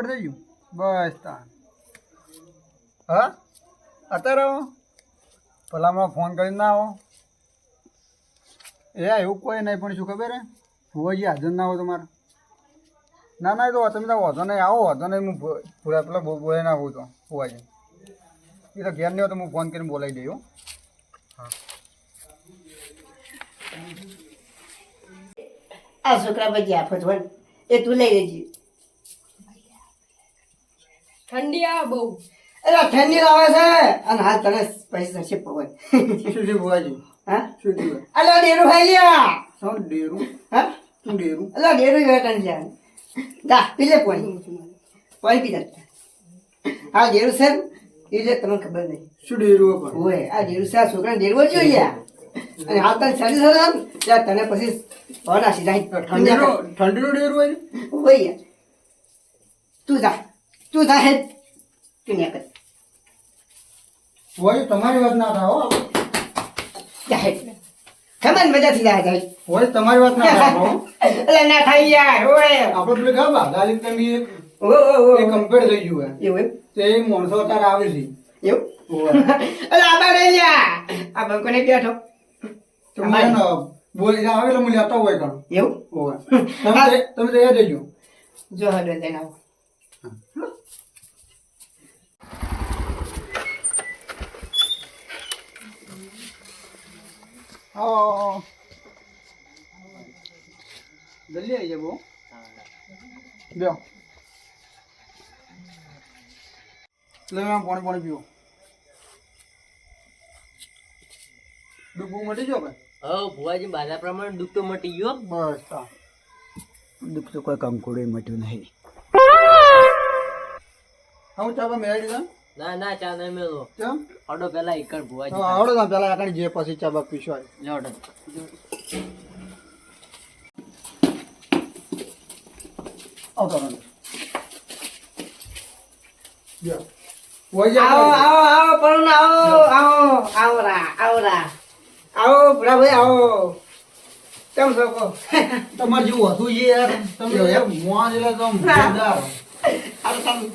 Complete થઈ ગયું? બસ તા હા? અત્યારે આવો. ભલામાં ફોન કરીને ના આવો. એ એવું કોઈ નહીં પણ શું ખબર હે? ભુવાજી હાજર ના આવો તમારે ના ના એ તો તમે તો વાંધો નહીં. આવો વાંધો નહીં હું ભુ- પેલા બો- બોલાવી ના આવું તો ભુવાજી એ તો ઘેર નહીં હોય તો હું ફોન કરીને બોલાવી દઉં હા. આ છોકરા પછી આફત હોય એ તું લઈ લેજે. ઠંડી આવે બહુ અરે ઠંડી લાવે છે અને હાલ તને પૈસા છે પવન શું છે હા? શું થયું અલા ડેરું ખાઈ લ્યા શું ડેરું? હા? શું ડેરું? અલા ડેરું વેટન છે દા પીલે પાણી. પાણી પી જતા હા ડેરું છે એટલે તમને ખબર નહીં. શું ડેરું પણ? હોય આ ડેરું છે આ છોકરા ડેરવો જોઈએ અને હાલ તને સારી સર ત્યાં તને પછી પવન સીધા ઠંડી ઠંડીનું ડેરું હોય હોય તું જા. તું જા તું ન્યા કર. હોય તમારી વાત ના થાય હો. ખબર મજાથી જા જાય હોય તમારી વાત ના થાય હો. એટલે ના થાય યાર ઓય આપણે પેલું ખબર દાદી તમે ઓ ઓ ઓ. એ કમ્પેર થઈ ગયું એવું? તે એ તાર અત્યારે આવે છે. એવું? એટલે આબા રે યાર આ બંકો ને બેઠો. તો મને બોલી આવે એટલે હું લેતો હોય કણ એવું? તમે તમે તૈયાર થઈ જો હડો લઈને આવો જલ્દી આવી જાય બહુ. લ્યો લે મેં પાણી પાણી પીવો. દુઃખ મટી ગયો ભાઈ હવે ભુવાજી બાધા પ્રમાણે દુઃખ તો મટી ગયો. બસ તા દુઃખ તો કોઈ કંકુડે મટ્યું નહીં. હું ચાબા મેળવી દીધા ના ના ચા નહીં કેમ ઓડો પેલા એકર ભુવાજી હા, આવડો ના પેલા આકડી જે પછી પીશો આવતો રહો. લ્યો. વહી આવો આવો આવો પણ આવો આવો આવો રા આવો રા આવો ભૂરા ભાઈ આવો. કેમ છો તમારે જેવું હતું છે યાર. તમે એમ? મોં જેલા તો આમ આ તમે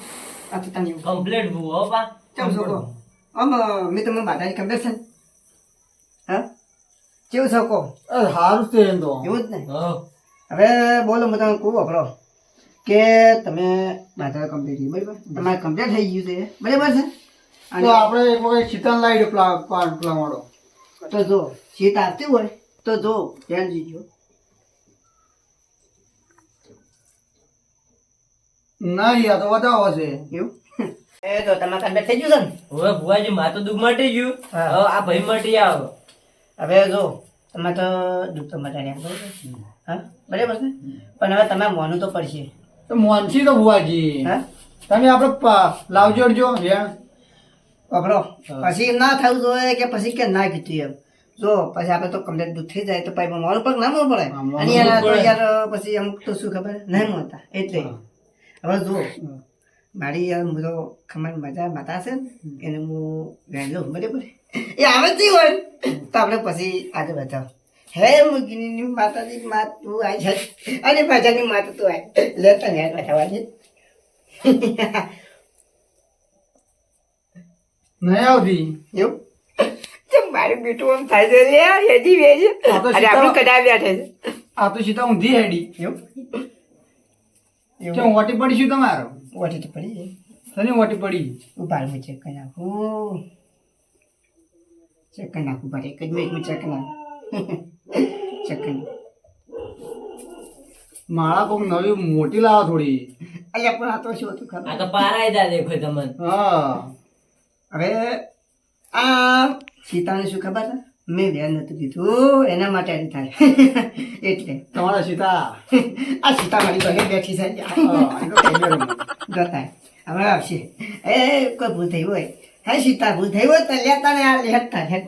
આ તો તમે કમ્પ્લીટ ભૂવો પા કેમ કહો આમ મેં તમને માતાની કમ્પ્લેટ છે? હા કેવું છો કહો અરે સારું છે એમ તો એવું જ ને હવે બોલો હું તમે કહું વાપરો કે તમે માતા કમ્પ્લેટ થઈ બરાબર તમારે કમ્પ્લીટ થઈ ગયું છે બરાબર છે તો અને આપણે એક વખત શીતળ લાવી પેલા પા- પેલા વાળો તો જો શીત આવતી હોય તો જો ધ્યાન દીજો નહીં આ તો વધાવો છે. એવું એ તો તમારે કમ્પ્લીટ થઈ ગયું છે ને? હવે ભુવાજી માં તો દુઃખ મટી ગયું. હવે આ ભાઈ મટી આવો. હવે જો તમે તો દુઃખ તો મટાડ્યા હા? બરાબર છે? પણ હવે તમે મોનું તો પડશે. તો મોનસી તો ભુવાજી. હા? તમે આપણે લાવજો જો રેણ વાપરો. પછી ના થવું જોઈએ કે પછી કે ના કીધું એમ. જો પછી આપણે તો કમ્પ્લેટ દૂધ થઈ જાય તો પછી મોડું પણ ના મોડું પડે. અને. યાર પછી અમુક તો શું ખબર? નહીં મળતા એટલે. હવે જો મારી યાર મુજો ખમણ મજા માતા છે ને એને હું વહેલો બરાબર એ આવે નહીં હોય. તો આપણે પછી આજે બતાવ હે મુગીની માતાજી મા તું આવી છે. અને ભજાની માતા તું આય. લે તને યાર બતાવવા છે નહીં આવતી. એવું? મારું બેટું આમ થાય છે. યાર હેડી વેજ અને આપણું બેઠે છે. આ તો સીધા ઊંધી હેડી. એવું? કેમ પડી શું તમારો? ઓટી તો પડી શની વાટી પડી? ઉપાડ હું ચેક કરી નાખું. ચેક કરી નાખું પડે એક જ મિનિટ ચેક નાખું ચેક કરી માળા કોક નવી મોટી લાવો થોડી. અલ્યા પણ આ તો શું હતું આ ખબર તો પારાય દા દેખો તમને. હા. અરે આ સીતાને શું ખબર છે? મેં ધ્યાન નતું દીધું. એના માટે એમ થાય. એટલે. તમારા સીતા? આ સીતા મારી પાસે બેઠી છે. જોતા હવે આવશે. એ કોઈ ભૂલ થઈ હોય. હે સીતા ભૂલ થઈ હોય તો લેતા ને આ લેતા છે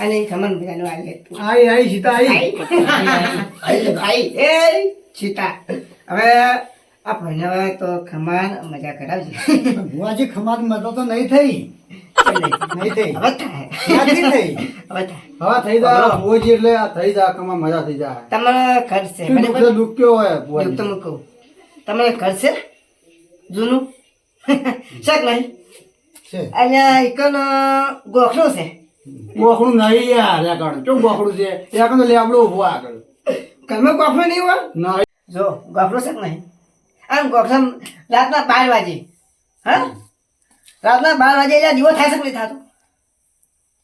અને ખમણ બધાનું આ લેતું. આઈ આઈ સીતા આઈ આઈ. એ સીતા. હવે આ ભણવા તો ખમાન મજા કરાવજે. ભુવાજી ખમાદ મતો તો નહીં થઈ. નહીં થઈ. હવે થઈ? હવે હા થઈ જાય ભુવાજી એટલે આ થઈ જાય કમા મજા થઈ જાય તમારે ખર્ચે દુઃખ હોય તો કહું. તમારે ખર્ચે જૂનું? છે. નહીં અહીંયા એકન ગોખલો છે. ગોખડું નહીં યાર આગળ કેવું ગોખડું છે? આગળ તો લેબડો ઊભો આગળ. ઘરમાં ગોખલો નહીં હોય? ના. જો ગોખલો છે કે નહીં. આમ ગોખલો રાતના બાર વાગે. હા? રાતના બાર વાગે એટલે દીવો થાય છે થાતો?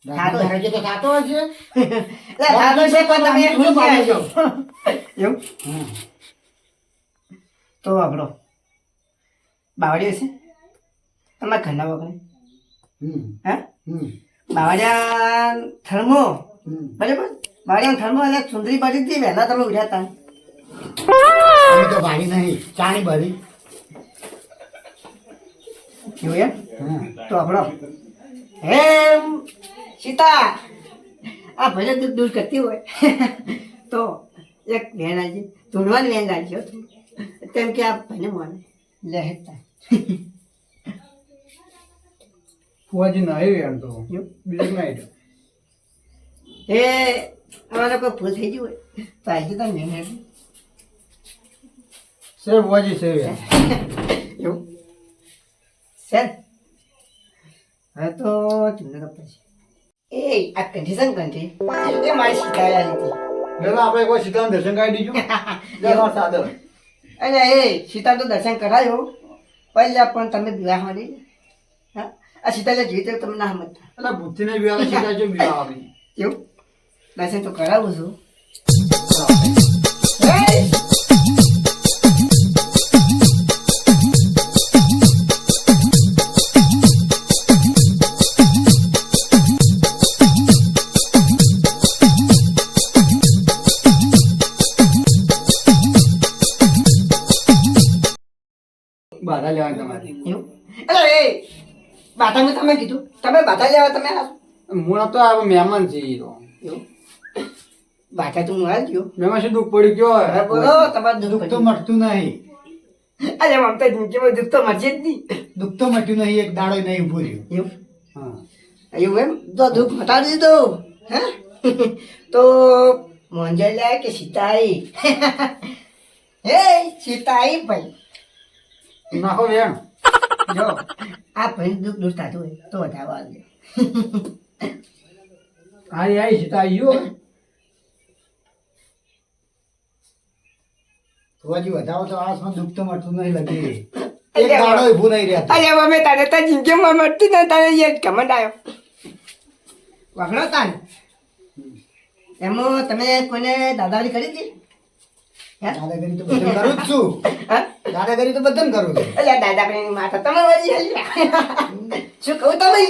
હશે. તો થાતો હશે એટલે થાતો છે પણ તમે એક ઊંઘી આવજો. એવું? તો આપણો બાવળીઓ છે? તમારા ઘરના વગર? હમ. હા? બાવડિયા થર્મો. બરાબર? બાવડિયા થર્મો એટલે સુંદરી હતી વહેલા તમે ઉઠ્યા હતા. અમે તો ભારી નહીં. ચાણી ભરી. જોઈએ તો આપણો. હે સીતા આ ભલે દૂધ દૂર કરતી હોય. તો એક વેણ આવી ધૂણવાની વેણ રાખજો તેમ કે આ ભલે મને. લહેતા ફુવાજી નહીં એમ તો. બીજું ના આવ્યો એ અમારે કોઈ ભૂલ થઈ ગયું હોય. તો આજે તો મેં. છે ફુવાજી છે એવું સર હવે તો તમને તો પછી એ આ કંઠી છે ને કંઠી એ મારી શીખાય લીધી આપણે કોઈ સીતારામ દર્શન કરી દીધું સાદર અને એ સીતા તો દર્શન કરાયો પહેલા પણ તમે વિવાહ મળી હા આ સીતા જેવી રીતે તમે ના સમજતા એટલે બુદ્ધિને બિહાર સીતા જો બિહાર આવી એવું દર્શન તો કરાવું છું બાધા લેવાની તમારે. અરે એ મેં તમે કીધું. તમે બાધા લેવા તમે મૂળ હું તો આ મહેમાન છે એ તો. બાધા તો હું આવી ગયો. મહેમાન શું દુઃખ પડી ગયો હવે બોલો તમારે દુઃખ તો મળતું નહીં. અરે મમતા જિંદગીમાં દુઃખ તો મચે જ નહીં. દુઃખ તો મટ્યું નહીં એક દાડો નહીં ઉભું રહ્યું. એવું? હા. એવું એમ? તો દુઃખ મટાડી દીધું. હે? તો મોંજેલા કે સીતાઈ હે સીતાઈ ભાઈ. નાખો વેણ જો. આ ભાઈ દુઃખ દૂર થતું હોય તો વધારવા આવજો આઈ આઈ સીતા આવ્યો હજી વધારો તો આસમાં દુઃખ તો મળતું નહીં લગી. એક દાડો ઊભું નહીં રહેતું અરે અમે તારે તો જિંદગીમાં મળતું ને તારે યાર કમંડ આવ્યો વગડો તાન એમાં તમે કોઈને દાદાગીરી કરી હતી? દાદાગીરી તો બધું કરું જ છું. હા? દાદાગીરી તો બધું કરું છું. એટલે દાદાગીરી માથા તમે વળી હલી શું કહું તમે?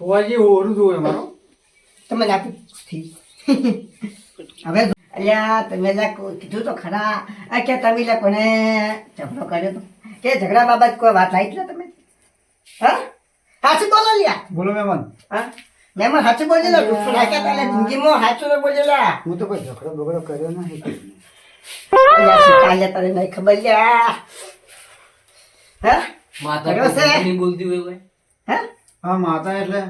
ફુવાજી ઓરું જોવે મારો તમે આપી. હવે અલ્યા તમે કીધું તો ખરા. આ કે તમે લા કોને ઝઘડો કર્યો તો? કે ઝઘડા બાબત કોઈ વાત લાવી છે તમે? હા? સાચું બોલો લ્યા. બોલો મહેમાન હા? મહેમાન સાચું બોલેલા હું તો કોઈ ઝઘડો બગડો કર્યો નહીં અલ્યા શીખાય નહીં ખબર લ્યા હા? માતા કર્યો છે? કોઈ બોલતી હોય હા? હા માતા એટલે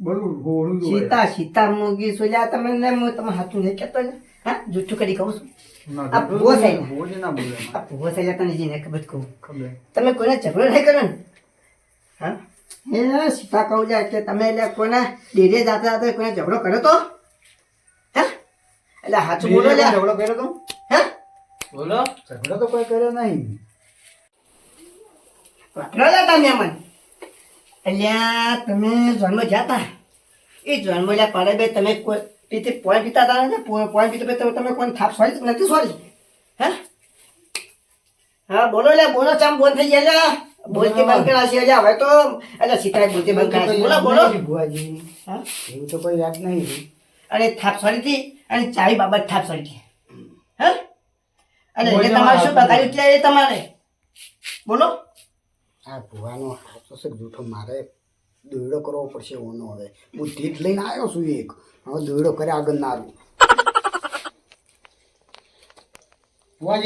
બધું હોળું સીતા સીતા મૂગી સોલ્યા તમે ને હું તમે સાચું નહીં કહેતો ને. હા જૂઠું કરી કહું છું. ઝઘડો તમે નહીં કરો ને? હા? એ સીતા કહું જાય કે તમે એટલે કોને ડેરે જાતા હતા કોને ઝઘડો કર્યો તો? હે? એટલે હાથું બોલો ઝઘડો કર્યો તો? બોલો. ઝઘડો તો કોઈ કર્યો નહીં. પકડો લે તમે મન અલ્યા તમે જન્મ ગયા તા એ જન્મ લ્યા પડે બે તમે કોઈ પીતે પોઈન્ટ પીતા હતા ને? પોઈન્ટ પીતા તમે તમે કોઈ થાપ સોરી નથી સોરી? હે? હા બોલો લે બોલો ચામ બોલ થઈ ગયા લ્યા બોલતી બંધ કરા છે હવે તો એટલે સીતાએ બોલતી બંધ કરા છે. બોલો બોલો. ભુવાજી. હા? એવું તો કોઈ યાદ નહીં. અને થાપ સોરી હતી અને ચાવી બાબત થાપ સોરી હતી હે? અને એટલે તમારે શું હાથ એટલે એ તમારે. બોલો. આ ભુવાનો છે જૂઠો મારે દોયડો કરવો પડશે ઓનો હવે. હું જ લઈને આવ્યો છું એક. હવે દોયડો કરે આગળ નારું.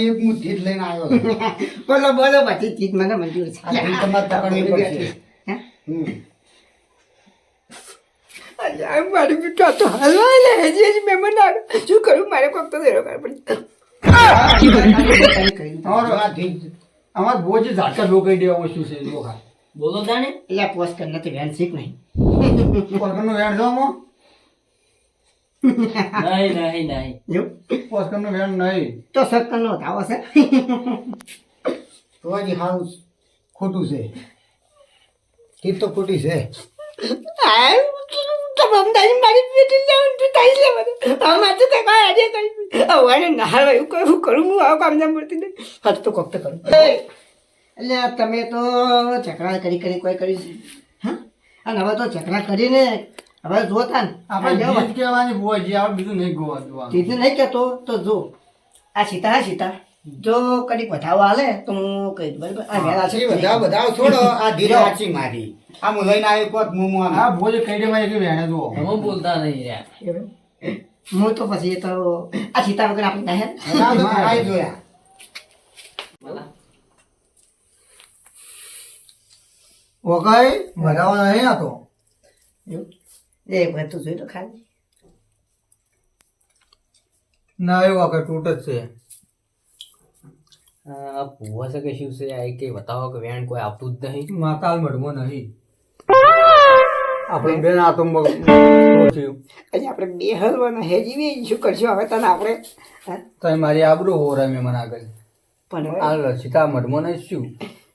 એક હું ધીર લઈને આવ્યો બોલો બોલો બધી ચીજ મને મંજૂર છે. તમારે પકડવી પડશે. હમ. મારી બેટા તો હલવા લે હજી હજી મહેમાન શું કરું? મારે કોક તો દેરો તમારો બહુ જ અમાર ઝાટકા ઢોકાઈ દેવા શું છે લોખા બોલો તાણે એટલે પોસ કર નથી વેન શીખ નહીં. પોસ્કરનું વેણ જો મો નહીં નહીં નહીં. એવું વેણ નહીં. તો ધાવો છે. ફુવાજી હાવ ખોટું છે. તો ખોટી છે. આ તો મારી બેટી લેવન તું તાઈ લે મને આ તું કઈ કોઈ આજે કરી હવે નહાર એવું કઈ હું કરું હું આવું કામ ના મળતી નહીં. હાથ તો કોક તો કરું. એટલે તમે તો ઝઘડા કરી કરી કોઈ કરી છે. હા? અને હવે તો ઝઘડા કરીને હવે જોતા ને. આપણે કહેવાની ભુવાજી આપણે બીજું નહીં ગોવા જોવાનું. ચીજ નહીં કહેતો તો જો. આ સીતા હા સીતા. જો કદી વધાવો હાલે તો હું કહી દઉં બરાબર? આ વેલા છે. બધા વધાવ છોડો આ ધીરે હાચી મારી. આ હું લઈને આવ્યો કોત મુમો. આ ભોજી કઈ દેવાય કે વેણે જો હું બોલતા નહીં યાર હું તો પછી એ તો આ સીતા વગર આપણે નાખે આવી જોયા. વગાઈ વધારવા નહીં આતો એ ભાઈ તું જોઈ તો ખાલી. ના એ વખત તૂટ જ છે. ભૂવા છે કે શું છે? આ કે બતાવો કે વેણ કોઈ આપતું જ નહીં? માતાલ મઢમાં નહીં. આપણે બેન આતો મગ થયું. આજે આપણે બે હલવાના હે જીવી શું કરશું? હવે તને આપણે? તો મારી આબરૂ હો રમે મને આગળ. પણ આ સીતા મઢમાં નહીં શું?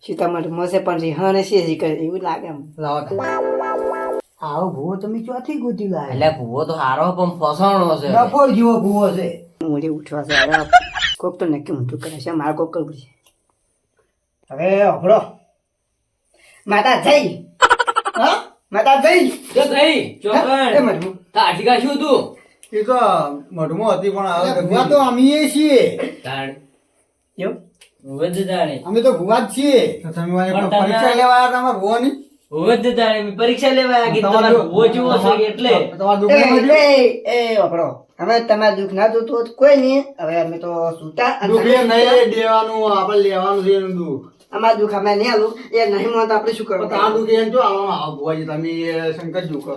સીતામઢ છે પણ રિહાને છે જી કરે? એવું લાગે એમ. લાવો તા. આવો ભૂવો તમે ચોથી ગોતી લાવે એટલે ભૂવો તો હારો પણ ફસાણો છે. ડફોર જેવો ભૂવો છે. મોડી ઉઠવા છે કોક તો નક્કી ઊંધું કરે છે મારે કોક કરવું છે. હવે અભળો માતા જઈ હા? માતા જઈ જો એ ચોકણ મઢું તા આઠિકા શું તું એ તો મઢમાં હતી પણ હવે ભૂવા તો અમીએ છીએ. તાણ. એવું વધ તાણે. અમે તો ભૂવા જ છીએ. તો તમે મારી પણ પરીક્ષા લેવા આવ્યા તમારા ભુવાની? વધ તાણે. મેં પરીક્ષા લેવા આવ્યા કે તમારો ભૂવો જેવો છે એટલે? તમારા એ દુકાન એ એ હવે તમારે દુઃખ ના જોતું હોત કોઈ નહીં. હવે અમે તો સુતા અને દુઃખ નહીં દેવાનું આપણે લેવાનું છે એનું દુઃખ. અમારા દુઃખ અમે નહીં આલું. એ નહીં માનતા આપણે શું કરવું આ દુઃખ એમ જો આવો ભુવાજી તમે શંકર કરો?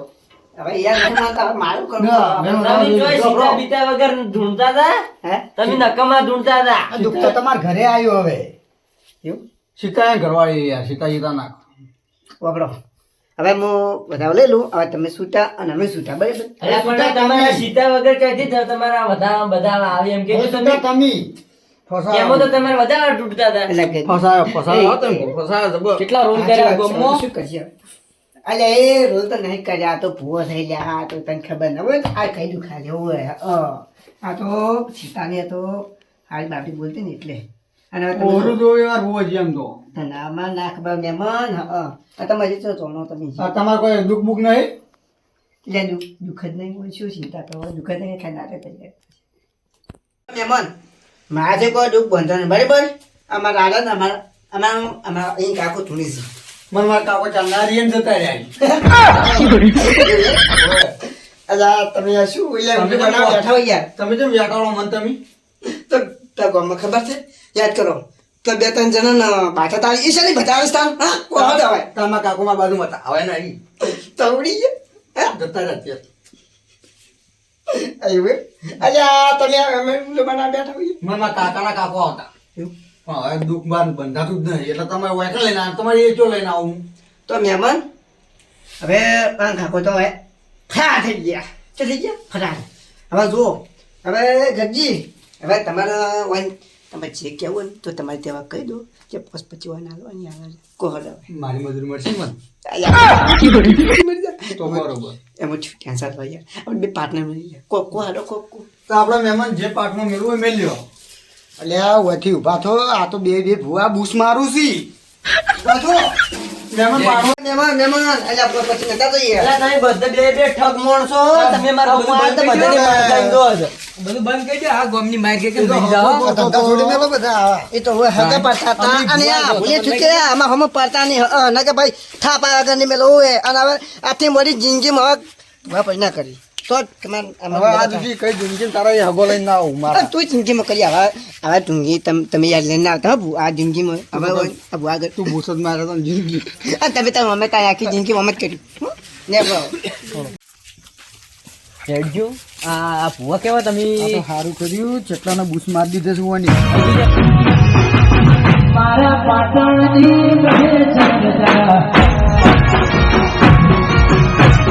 હવે યાર નહીં માનતા મારું કરવું બીતા વગર ઢૂંઢતા હતા? તમે નકામા ઢૂંઢતા હતા? આ દુઃખ તો તમારા ઘરે આવ્યો હવે. એવું સીતા ઘરવાળી યાર સીતા સીતા નાખો. વાપરો. હવે હું વધારે લઈ લઉં. હવે તમે સૂતા અને અમે સૂતા બરાબર? અરે પણ તમારા સીતા વગર ક્યાંથી થયો? તમારા બધા બધા આવે એમ કે તમે તમે. એમાં તો તમારે વધારે તૂટતા હતા. એટલે ફસાયો ફસાયો ફસાયો કેટલા રોલ કર્યા ગમો? શું કરશે? અલે એ રોલ તો નહીં કર્યા. તો ભૂવો થઈ ગયા. આ તો તને ખબર ન હોય આ કઈ દુખા લેવું હોય આ તો સીતાને તો હાલ બાપી બોલતી ને એટલે. ઓરું જો યાર રોજ એમ તો. નામાં નાખ બા મહેમાન હા આ તમારી તો તમે તમારે કોઈ દુઃખ બુક નહીં? એટલે દુઃખ દુઃખ જ નહીં હોય શું ચિંતા કરો દુઃખ જ નહીં ખાઈ નાટક કરી મહેમાન મારા કોઈ દુઃખ બંધો નહીં બરાબર? અમારા આગળ અમારા અમારા અમારા અહીં કાકો ધૂણી છે. મને મારા કાકો એમ જતા રહ્યા અલા તમે આ શું એટલે તમે બેઠા હોય યાર? તમે જેમ વ્યાકાળો મન તમે? તો તાર ખબર છે? યાદ કરો તો બે ત્રણ જણા પાછા તાળી એ શાની બતાવે સ્થાન હા કોણ આવે. તમારા કાકો બાજુ બાજુમાં હતા. ને અહીં તવડી ગયા જતા રહ્યા આવ્યું અલ્યા તમે બનાવવા બેઠા હોઈએ. મને મારા કાકાના કાકો આવતા. હા હવે દુઃખ બાર બંધાતું જ નહીં. એટલે તમે વાયકા લઈને આવે તમારે એ જો લઈને આવું તો મહેમાન? હવે આખો તો હવે ફરા થઈ ગયા. શું થઈ ગયા? ફરા હવે જુઓ હવે જગજી હવે તમારે તમે જે કહેવું હોય ને તો તમારે તેવા કહી દો કે પોસ પછી વન હાલવાની આવે કોહર મારી મજૂરી મળશે મને તો બરોબર એમાં છૂટ્યા સાત વાગ્યા હવે બે પાર્ટનર મળી ગયા કો કો હાલો કો કો તો આપણા મહેમાન જે પાર્ટનર મેળવું એ મેળ્યો અલ્યા વથી ઊભા થો આ તો બે બે ભૂવા બૂસ મારું છી મહેમાન પાર્ટમાં મહેમાન મહેમાન. અલ્યા આપણે પછી નતા જઈએ. અલા તમે બધા બે બે ઠગ માણસો તમે મારા બધું બંધ કરી દો. બધું બંધ કરી દો. આ ગોમની માર કે કેમ જાઓ? ધંધા છોડી મેલો બધા એ તો હવે હગે પડતા અને આ ભૂલે ચૂકે આમાં હમ પડતા નહીં. ન કે ભાઈ થાપા વગર નહીં મેલો હોય અને હવે આટલી મોટી જિંદગીમાં હવે ભૂવા ના કરી. તો હવે આ કઈ જિંદગી તારા એ હગો લઈને ના આવું મારા. તું જિંદગીમાં કરી હવે હવે જિંદગી તમ- તમે યાદ લઈને આવતા આ જિંદગીમાં. હવે હોય- આગળ. તું ભૂસ જ મારે તો જિંદગી. તમે તો અમે તારી આખી જિંદગી અમે જ કરી ને. આ આ ભૂવા કેવા તમે? સારું કર્યું. ચેટલાના બૂસ મારી દીધે છું મારા પાટણની